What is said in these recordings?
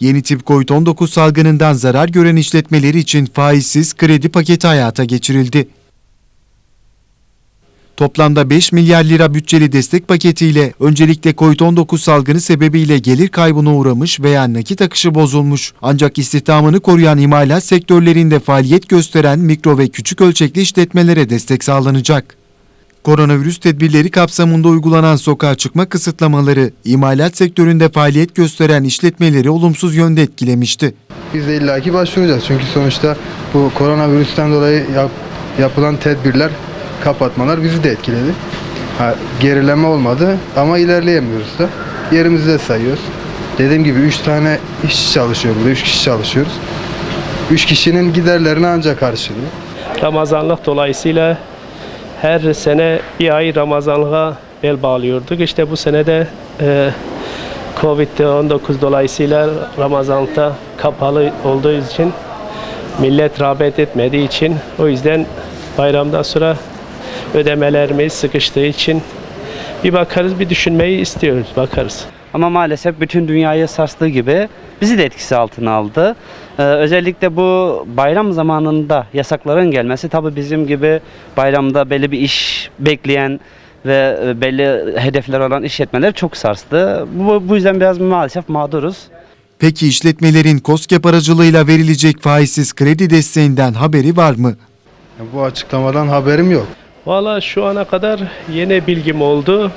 Yeni tip COVID-19 salgınından zarar gören işletmeleri için faizsiz kredi paketi hayata geçirildi. Toplamda 5 milyar lira bütçeli destek paketiyle öncelikle COVID-19 salgını sebebiyle gelir kaybına uğramış veya nakit akışı bozulmuş ancak istihdamını koruyan imalat sektörlerinde faaliyet gösteren mikro ve küçük ölçekli işletmelere destek sağlanacak. Koronavirüs tedbirleri kapsamında uygulanan sokağa çıkma kısıtlamaları imalat sektöründe faaliyet gösteren işletmeleri olumsuz yönde etkilemişti. Biz de illaki başvuracağız. Çünkü sonuçta bu koronavirüsten dolayı yap- yapılan tedbirler, kapatmalar bizi de etkiledi. Ha, gerileme olmadı ama ilerleyemiyoruz da. Yerimizi de sayıyoruz. Dediğim gibi 3 tane iş çalışıyor burada, 3 kişi çalışıyoruz. 3 kişinin giderlerini ancak karşılıyor. Ramazanlık dolayısıyla her sene bir ay Ramazanlığa bel bağlıyorduk. İşte bu sene de e, Covid-19 dolayısıyla Ramazanlıkta kapalı olduğu için millet rağbet etmediği için o yüzden bayramdan sonra ödemelerimiz sıkıştığı için bir bakarız bir düşünmeyi istiyoruz bakarız. Ama maalesef bütün dünyayı sarstığı gibi bizi de etkisi altına aldı. Ee, özellikle bu bayram zamanında yasakların gelmesi tabii bizim gibi bayramda belli bir iş bekleyen ve e, belli hedefler olan işletmeler çok sarstı. Bu, bu yüzden biraz maalesef mağduruz. Peki işletmelerin KOSGEB aracılığıyla verilecek faizsiz kredi desteğinden haberi var mı? Bu açıklamadan haberim yok. Valla şu ana kadar yeni bilgim oldu.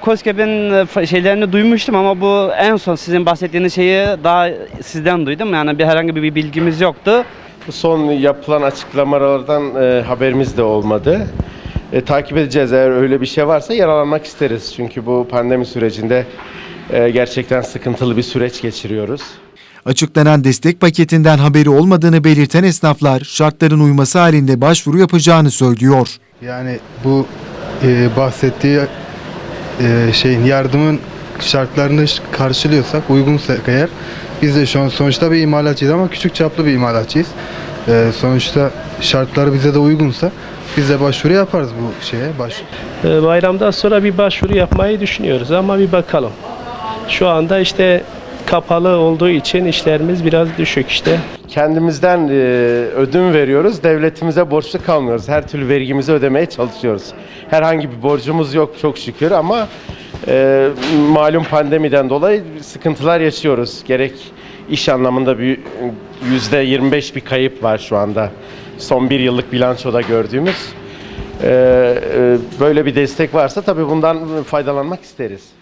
KOSGEB'in e, şeylerini duymuştum ama bu en son sizin bahsettiğiniz şeyi daha sizden duydum. Yani bir herhangi bir bilgimiz yoktu. Son yapılan açıklamalardan e, haberimiz de olmadı. E, takip edeceğiz eğer öyle bir şey varsa yararlanmak isteriz. Çünkü bu pandemi sürecinde e, gerçekten sıkıntılı bir süreç geçiriyoruz. Açıklanan destek paketinden haberi olmadığını belirten esnaflar şartların uyması halinde başvuru yapacağını söylüyor. Yani bu e, bahsettiği e, şeyin yardımın şartlarını karşılıyorsak, uygunsa eğer biz de şu an sonuçta bir imalatçıyız ama küçük çaplı bir imalatçıyız. E, sonuçta şartları bize de uygunsa biz de başvuru yaparız bu şeye. Baş, Ee, Bayramdan sonra bir başvuru yapmayı düşünüyoruz ama bir bakalım. Şu anda işte kapalı olduğu için işlerimiz biraz düşük işte. Kendimizden e, ödün veriyoruz, devletimize borçlu kalmıyoruz. Her türlü vergimizi ödemeye çalışıyoruz. Herhangi bir borcumuz yok çok şükür ama e, malum pandemiden dolayı sıkıntılar yaşıyoruz. Gerek iş anlamında bir yüzde 25 bir kayıp var şu anda. Son bir yıllık bilançoda gördüğümüz. E, e, böyle bir destek varsa tabii bundan faydalanmak isteriz.